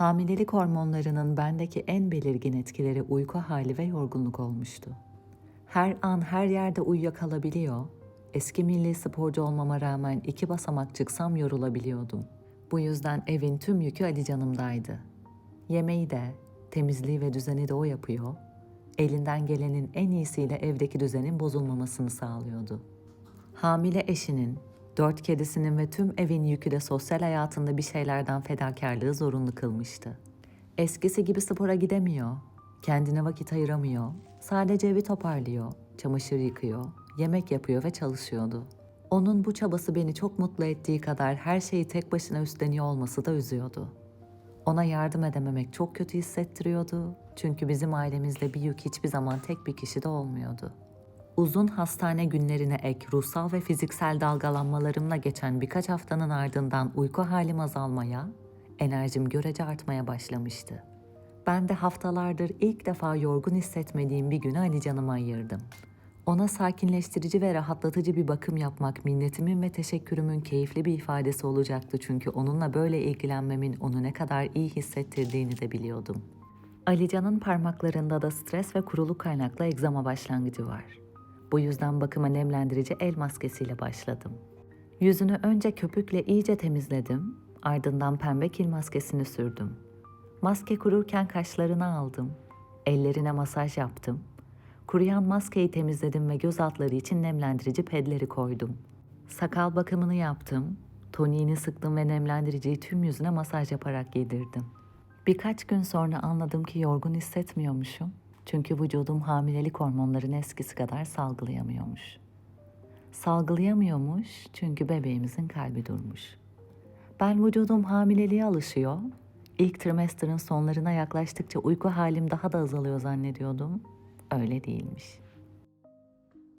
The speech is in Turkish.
Hamilelik hormonlarının bendeki en belirgin etkileri uyku hali ve yorgunluk olmuştu. Her an her yerde uyuyakalabiliyor, eski milli sporcu olmama rağmen iki basamak çıksam yorulabiliyordum. Bu yüzden evin tüm yükü Ali Canım'daydı. Yemeği de, temizliği ve düzeni de o yapıyor, elinden gelenin en iyisiyle evdeki düzenin bozulmamasını sağlıyordu. Hamile eşinin, dört kedisinin ve tüm evin yükü de sosyal hayatında bir şeylerden fedakarlığı zorunlu kılmıştı. Eskisi gibi spora gidemiyor, kendine vakit ayıramıyor, sadece evi toparlıyor, çamaşır yıkıyor, yemek yapıyor ve çalışıyordu. Onun bu çabası beni çok mutlu ettiği kadar her şeyi tek başına üstleniyor olması da üzüyordu. Ona yardım edememek çok kötü hissettiriyordu. Çünkü bizim ailemizde bir yük hiçbir zaman tek bir kişide olmuyordu. Uzun hastane günlerine ek ruhsal ve fiziksel dalgalanmalarımla geçen birkaç haftanın ardından uyku halim azalmaya, enerjim görece artmaya başlamıştı. Ben de haftalardır ilk defa yorgun hissetmediğim bir günü Ali Canım'a ayırdım. Ona sakinleştirici ve rahatlatıcı bir bakım yapmak minnetimin ve teşekkürümün keyifli bir ifadesi olacaktı çünkü onunla böyle ilgilenmemin onu ne kadar iyi hissettirdiğini de biliyordum. Alican'ın parmaklarında da stres ve kuruluk kaynaklı egzama başlangıcı var. Bu yüzden bakıma nemlendirici el maskesiyle başladım. Yüzünü önce köpükle iyice temizledim, ardından pembe kil maskesini sürdüm. Maske kururken kaşlarını aldım, ellerine masaj yaptım. Kuruyan maskeyi temizledim ve göz altları için nemlendirici pedleri koydum. Sakal bakımını yaptım, toniğini sıktım ve nemlendiriciyi tüm yüzüne masaj yaparak yedirdim. Birkaç gün sonra anladım ki yorgun hissetmiyormuşum. Çünkü vücudum hamilelik hormonlarını eskisi kadar salgılayamıyormuş. Salgılayamıyormuş çünkü bebeğimizin kalbi durmuş. Ben vücudum hamileliğe alışıyor. İlk trimesterin sonlarına yaklaştıkça uyku halim daha da azalıyor zannediyordum. Öyle değilmiş.